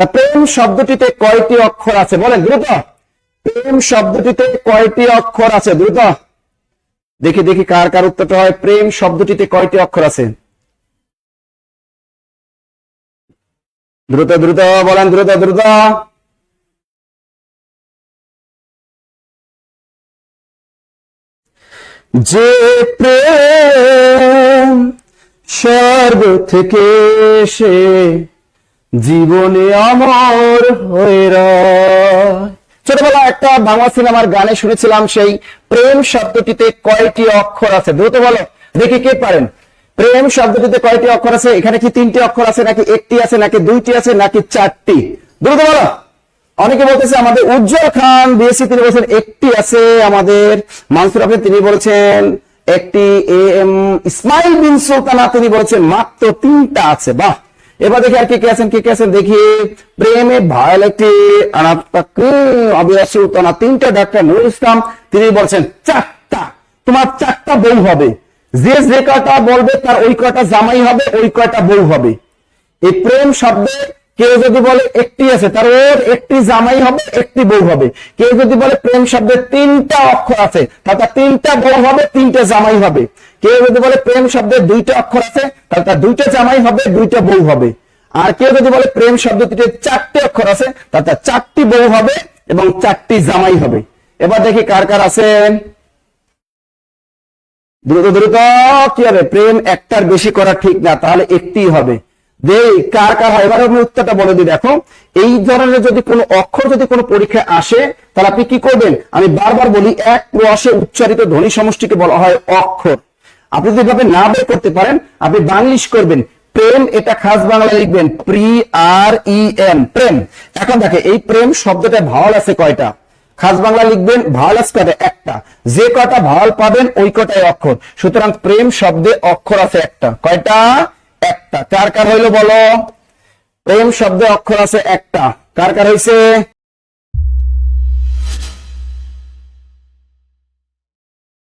প্রেম শব্দটিতে কয়টি অক্ষর আছে? বলেন, দ্রুত। প্রেম শব্দটিতে কয়টি অক্ষর আছে? দ্রুত। দেখি দেখি কার কার উত্তরটা হয়। প্রেম শব্দটিতে কয়টি অক্ষর আছে? দ্রুত দ্রুত, বলেন, দ্রুত দ্রুত। যে প্রেম সর্ব থেকে সে জীবনে হয়ে ছোটবেলা একটা বাংলা সিনেমার গানে শুনেছিলাম সেই প্রেম শব্দটিতে কয়টি অক্ষর আছে? দ্রুত বলো, দেখি কে পারেন। প্রেম শব্দটিতে কয়টি অক্ষর আছে? এখানে কি তিনটি অক্ষর আছে, নাকি একটি আছে, নাকি দুইটি আছে, নাকি চারটি? দ্রুত বলো। অনেকে বলতেছে, আমাদের উজ্জ্বল খান, বিএসসি তিনি বলছেন একটি আছে। আমাদের মানসুর আহমেদ তিনি বলছেন একটি এম ইসমাইল বিন সুলতানা তিনি বলছেন মাত্র তিনটা আছে। বাহ! এবার দেখি আর কে কে আছেন, কে কে আছেন? দেখি, প্রেমে ভায়োলেটি একটি উত্তনা, তিনটা ডাক্তার নুরুল ইসলাম, তিনি বলছেন, চারটা, তোমার চারটা বউ হবে। যে যে কয়টা বলবে তার ওই কটা জামাই হবে, ওই কটা বউ হবে। এই প্রেম শব্দে কেউ যদি বলে একটি আছে, তার ওর একটি জামাই হবে, একটি বউ হবে। কেউ যদি বলে প্রেম শব্দে তিনটা অক্ষর আছে, তাহলে তার তিনটা বউ হবে, তিনটা জামাই হবে। কেউ যদি বলে প্রেম শব্দে দুইটা অক্ষর আছে, তাহলে তার দুইটা জামাই হবে, দুইটা বউ হবে। আর কেউ যদি বলে প্রেম শব্দটিতে চারটি অক্ষর আছে, তাহলে তার চারটি বউ হবে এবং চারটি জামাই হবে। এবার দেখি কার কার আছেন দ্রুত দ্রুত, কি হবে? প্রেম একটার বেশি করা ঠিক না, তাহলে একটি হবে। যে কার কার হয়, এবার আমি উত্তরটা বলে দিই, দেখো। এই ধরনের যদি কোনো অক্ষর যদি কোনো পরীক্ষায় আসে, তাহলে আপনি কি করবেন? আমি বারবার বলি, এক প্রয়াসে উচ্চারিত ধ্বনি সমষ্টিকে বলা হয় অক্ষর। আপনি যদি এভাবে না বের করতে পারেন, আপনি বাংলিশ করবেন। প্রেম, এটা খাস বাংলা লিখবেন, প্রি, আর, ই, এম, প্রেম। এখন দেখে, এই প্রেম শব্দটা ভাওয়াল আছে কয়টা? খাস বাংলা লিখবেন, ভাওয়াল আছে কয়টা? একটা। যে কয়টা ভাওয়াল পাবেন, ওই কয়টাই অক্ষর। সুতরাং প্রেম শব্দে অক্ষর আছে একটা। কয়টা? একটা। কার কার হইল বলো? প্রেম শব্দে অক্ষর আছে একটা। কার কার হইছে?